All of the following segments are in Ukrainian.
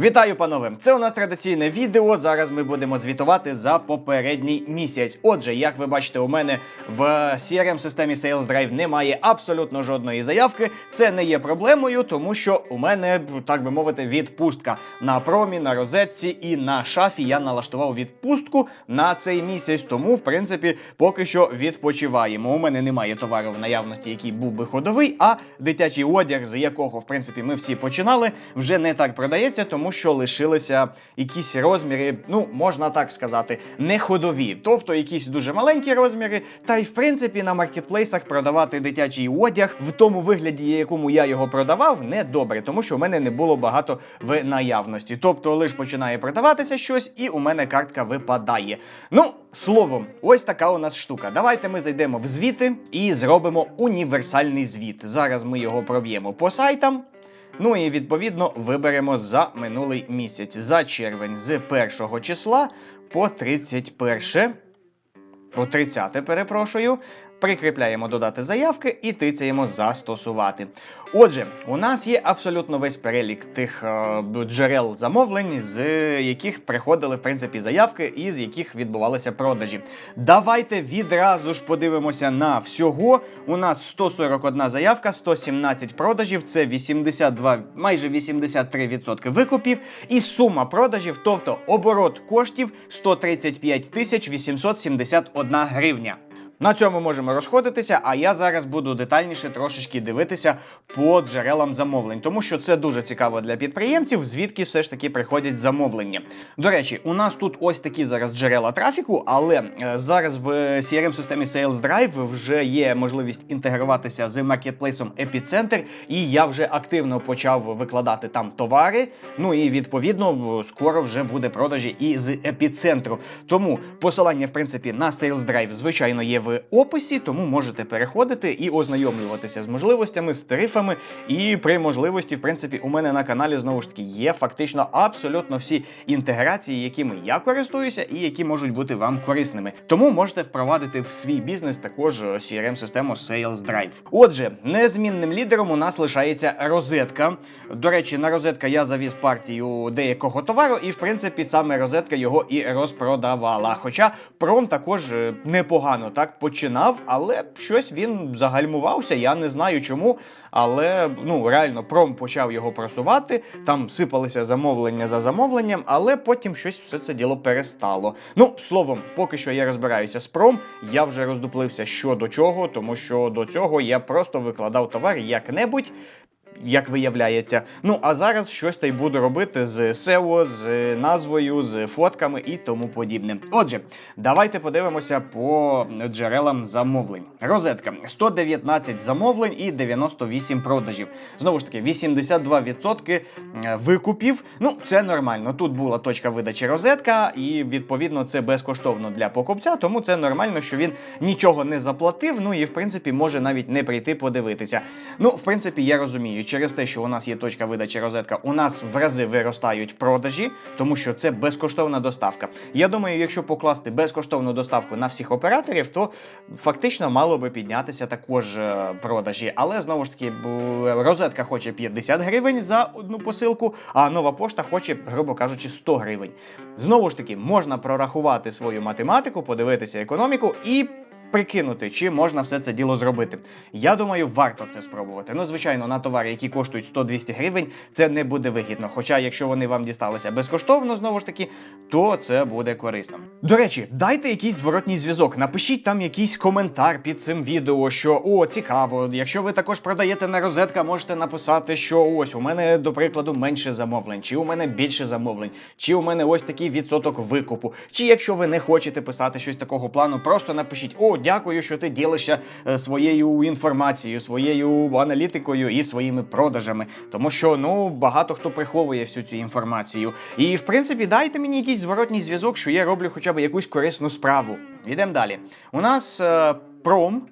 Вітаю, панове! Це у нас традиційне відео. Зараз ми будемо звітувати за попередній місяць. Отже, як ви бачите, у мене в crm системі Sales Drive немає абсолютно жодної заявки. Це не є проблемою, тому що у мене, так би мовити, відпустка на промі, на розетці і на шафі. Я налаштував відпустку на цей місяць. Тому, в принципі, поки що відпочиваємо. У мене немає товару в наявності, який був би ходовий, а дитячий одяг, з якого в принципі ми всі починали, вже не так продається, тому що лишилися якісь розміри, ну можна так сказати, не ходові, тобто якісь дуже маленькі розміри. Та й в принципі на маркетплейсах продавати дитячий одяг в тому вигляді, якому я його продавав, не добре, тому що у мене не було багато в наявності. Тобто, лише починає продаватися щось, і у мене картка випадає. Ну, словом, ось така у нас штука. Давайте ми зайдемо в звіти і зробимо універсальний звіт. Зараз ми його проб'ємо по сайтам. Ну і відповідно виберемо за минулий місяць за червень з 1 числа по 31, по 30, перепрошую. Прикріпляємо додати заявки і тицяємо застосувати. Отже, у нас є абсолютно весь перелік тих е, джерел замовлень, з яких приходили в принципі заявки і з яких відбувалися продажі. Давайте відразу ж подивимося на всього. У нас 141 заявка, 117 продажів, це 82, майже 83% викупів. І сума продажів, тобто оборот коштів 135 тисяч 871 гривня. На цьому можемо розходитися, а я зараз буду детальніше трошечки дивитися по джерелам замовлень, тому що це дуже цікаво для підприємців, звідки все ж таки приходять замовлення. До речі, у нас тут ось такі зараз джерела трафіку, але е, зараз в crm системі Sales Drive вже є можливість інтегруватися з маркетплейсом Epicenter, і я вже активно почав викладати там товари. Ну і відповідно скоро вже буде продажі і з епіцентру. Тому посилання, в принципі, на Sales Drive, звичайно, є в описі, тому можете переходити і ознайомлюватися з можливостями, з тарифами. І при можливості, в принципі, у мене на каналі знову ж таки є фактично абсолютно всі інтеграції, якими я користуюся, і які можуть бути вам корисними. Тому можете впровадити в свій бізнес також crm систему Sales Drive. Отже, незмінним лідером у нас лишається розетка. До речі, на розетка я завіз партію деякого товару, і в принципі саме розетка його і розпродавала. Хоча пром також е, непогано так починав, але щось він загальмувався. Я не знаю чому. Але ну реально пром почав його просувати. Там сипалися замовлення за замовленням, але потім щось все це діло перестало. Ну, словом, поки що я розбираюся з пром. Я вже роздуплився що до чого, тому що до цього я просто викладав товар як-небудь як виявляється. Ну а зараз щось та й буду робити з SEO, з назвою, з фотками і тому подібне. Отже, давайте подивимося по джерелам замовлень. Розетка 119 замовлень і 98 продажів. Знову ж таки, 82% викупів. Ну, це нормально. Тут була точка видачі розетка, і відповідно це безкоштовно для покупця, тому це нормально, що він нічого не заплатив. Ну і в принципі може навіть не прийти подивитися. Ну, в принципі, я розумію через те, що у нас є точка видачі розетка, у нас в рази виростають продажі, тому що це безкоштовна доставка. Я думаю, якщо покласти безкоштовну доставку на всіх операторів, то фактично мало би піднятися також е, продажі. Але знову ж таки, розетка хоче 50 гривень за одну посилку, а нова пошта хоче, грубо кажучи, 100 гривень. Знову ж таки, можна прорахувати свою математику, подивитися економіку і прикинути, чи можна все це діло зробити. Я думаю, варто це спробувати. Ну, звичайно, на товари, які коштують 100-200 гривень, це не буде вигідно. Хоча, якщо вони вам дісталися безкоштовно, знову ж таки, то це буде корисно. До речі, дайте якийсь зворотній зв'язок. Напишіть там якийсь коментар під цим відео, що о, цікаво. Якщо ви також продаєте на розетка, можете написати, що ось у мене, до прикладу, менше замовлень, чи у мене більше замовлень, чи у мене ось такий відсоток викупу. Чи якщо ви не хочете писати щось такого плану, просто напишіть о дякую, що ти ділишся е, своєю інформацією, своєю аналітикою і своїми продажами. Тому що ну багато хто приховує всю цю інформацію. І в принципі, дайте мені якийсь зворотній зв'язок, що я роблю хоча б якусь корисну справу. Йдемо далі. У нас е, пром.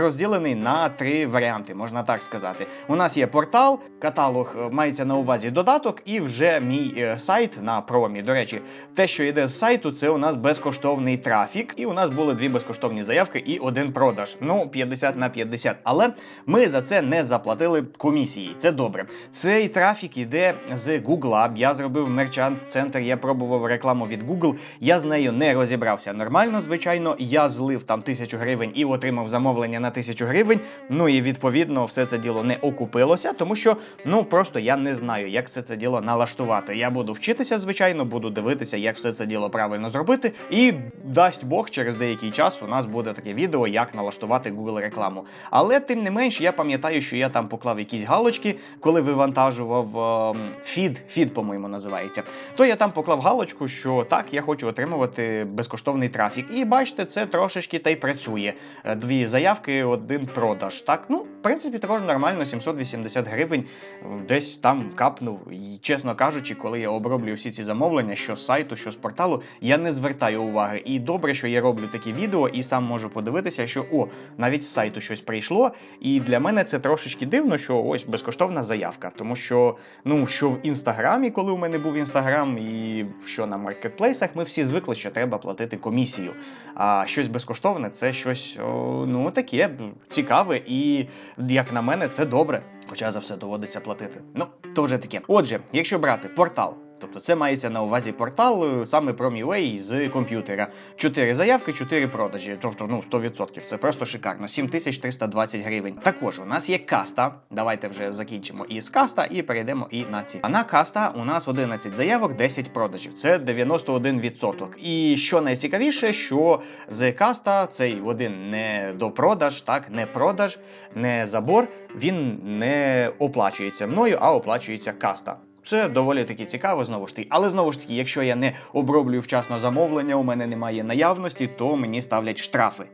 Розділений на три варіанти, можна так сказати. У нас є портал, каталог е, мається на увазі додаток, і вже мій е, сайт на промі. До речі, те, що йде з сайту, це у нас безкоштовний трафік, і у нас були дві безкоштовні заявки і один продаж. Ну, 50 на 50. Але ми за це не заплатили комісії. Це добре. Цей трафік іде з Гугла. Я зробив мерчант центр. Я пробував рекламу від Google. Я з нею не розібрався нормально. Звичайно, я злив там тисячу гривень і отримав замовлення на тисячу гривень. Ну і відповідно все це діло не окупилося, тому що ну просто я не знаю, як все це діло налаштувати. Я буду вчитися, звичайно, буду дивитися, як все це діло правильно зробити. І дасть Бог, через деякий час у нас буде таке відео, як налаштувати Google рекламу. Але тим не менш, я пам'ятаю, що я там поклав якісь галочки, коли вивантажував ем, фід, фід, по-моєму, називається. То я там поклав галочку, що так, я хочу отримувати безкоштовний трафік. І бачите, це трошечки та й працює. Е, Дві заявки, один продаж. Так, ну, принципі, також нормально, 780 гривень е, десь там капнув. І, чесно кажучи, коли я оброблюю всі ці замовлення, що з сайту, що з порталу, я не звертаю уваги. І добре, що я роблю такі відео і сам можу подивитися, що о, навіть з сайту щось прийшло. І для мене це трошечки дивно, що ось безкоштовна заявка. Тому що, ну, що в інстаграмі, коли у мене був інстаграм, і що на маркетплейсах, ми всі звикли, що треба платити комісію. А щось безкоштовне це щось о, ну таке цікаве, і як на мене, це добре. Хоча за все доводиться платити. Ну, то вже таке. Отже, якщо брати портал. Тобто це мається на увазі портал е, саме про MiWay з комп'ютера. Чотири заявки, чотири продажі. Тобто, ну 100%. Це просто шикарно. 7320 гривень. Також у нас є каста. Давайте вже закінчимо із каста і перейдемо і на ці. А на каста у нас 11 заявок, 10 продажів. Це 91%. І що найцікавіше, що з каста цей один не допродаж, так не продаж, не забор. Він не оплачується мною, а оплачується каста. Це доволі таки цікаво знову ж таки. Але знову ж таки, якщо я не оброблюю вчасно замовлення, у мене немає наявності, то мені ставлять штрафи.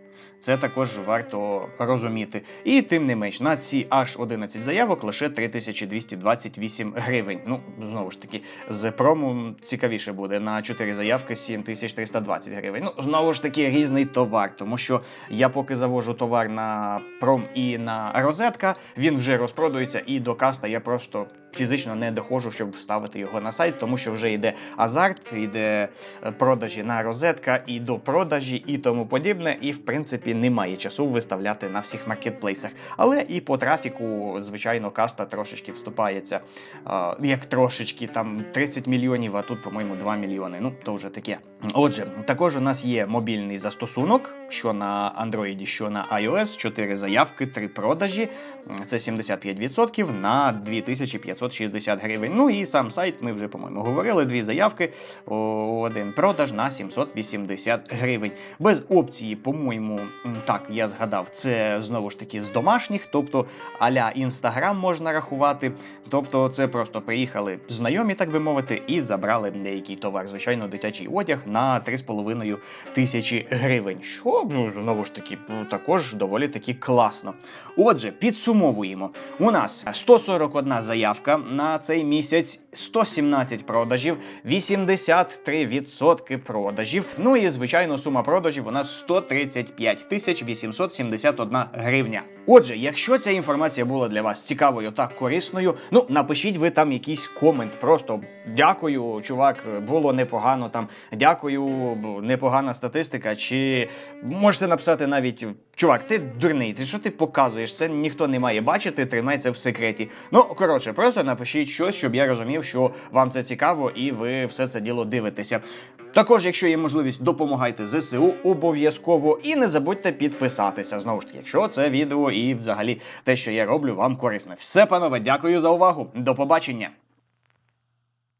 Це також варто розуміти. І тим не менш, на ці аж 11 заявок лише 3228 гривень. Ну, знову ж таки, з прому цікавіше буде на 4 заявки 7320 гривень. Ну, знову ж таки, різний товар, тому що я поки завожу товар на пром і на розетка, він вже розпродується, і до каста я просто фізично не доходжу, щоб вставити його на сайт, тому що вже йде азарт, йде е, продажі на розетка і до продажі, і тому подібне. І в принципі немає часу виставляти на всіх маркетплейсах. Але і по трафіку, звичайно, каста трошечки вступається. Як трошечки, там 30 мільйонів, а тут, по-моєму, 2 мільйони. Ну, то вже таке. Отже, також у нас є мобільний застосунок, що на Android, що на iOS, 4 заявки, 3 продажі. Це 75% на 2560 гривень. Ну і сам сайт, ми вже, по-моєму, говорили, дві заявки, один продаж на 780 гривень. Без опції, по-моєму, так, я згадав, це знову ж таки з домашніх, тобто аля Інстаграм можна рахувати. Тобто це просто приїхали знайомі, так би мовити, і забрали деякий товар, звичайно, дитячий одяг на 3,5 тисячі гривень. Що ну, знову ж таки ну, також доволі таки класно. Отже, підсумовуємо. У нас 141 заявка на цей місяць, 117 продажів, 83% продажів. Ну і звичайно, сума продажів у нас 135 тисяч 871 гривня. Отже, якщо ця інформація була для вас цікавою та корисною, ну напишіть ви там якийсь комент. Просто дякую, чувак, було непогано там. Дякую, непогана статистика. Чи можете написати навіть чувак, ти дурний, ти що ти показуєш? Це ніхто не має бачити, тримай це в секреті. Ну коротше, просто напишіть щось, щоб я розумів, що вам це цікаво, і ви все це діло дивитеся. Також, якщо є можливість, допомагайте ЗСУ обов'язково і не забудьте підписатися. Знову ж таки, якщо це відео і взагалі те, що я роблю, вам корисне. Все, панове, дякую за увагу. До побачення.